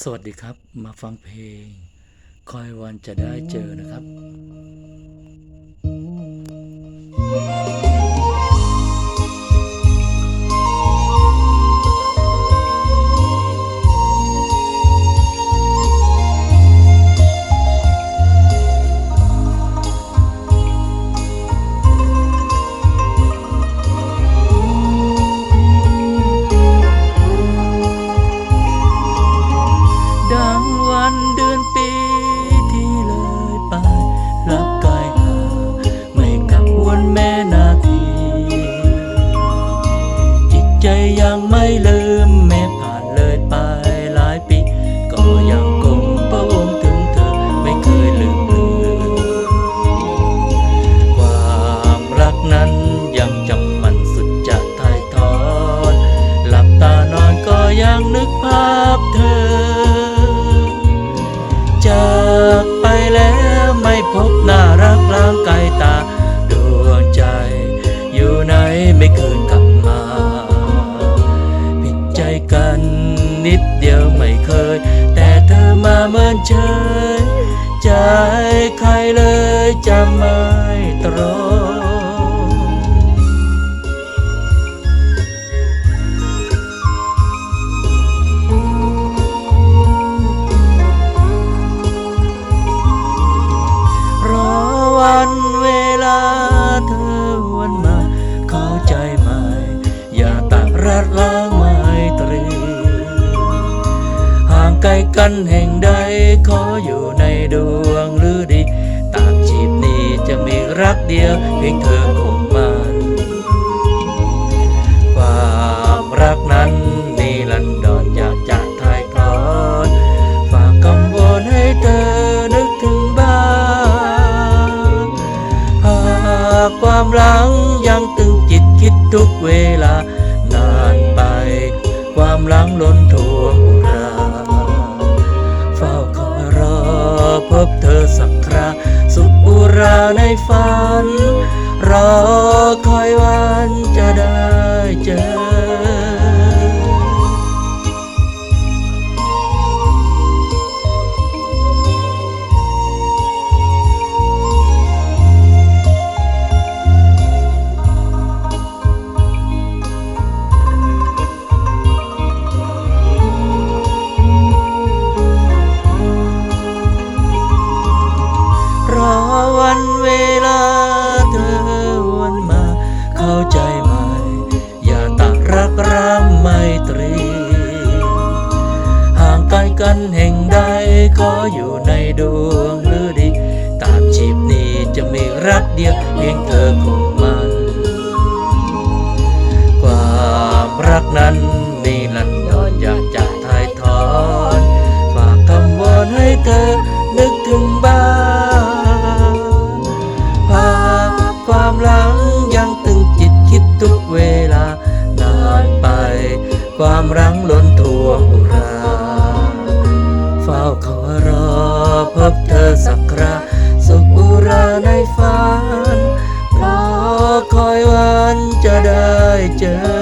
สวัสดีครับ มาฟังเพลง คอยวันจะได้เจอนะครับ ม่ลืมแม้ผ่า ผิดใจกันนิดเดียวไม่เคย แต่เธอมาเหมือนเฉยใจใครเลยจะไม่ต กันแห่งใด ขออยู่ในดวงหรือดี ตามจีบนี้จะมีรักเดียวเพียงเธอคงมันความรักนั้นนิรันดรอยากจะถ่ายทอดฝากคำวอนให้เธอนึกถึงบ้านหากความหลังยังตึงจิตคิดทุกเวลานานไป ความหลังล้นท่วม พบเธอสักครา สุขอุราในฝัน รอ กันแห่งใดขออยู่ในดวงหรือดีตามชีพนี้จะมีรักเดียวเพียงเธอคงมัน ความรักนั้นนี่ลันดอนอยากจะถ่ายทอดฝากคำวอนให้เธอนึกถึงบ้านหากความหลังยังตึงจิตคิดทุกเวลานานไป ความรังล้น เจอ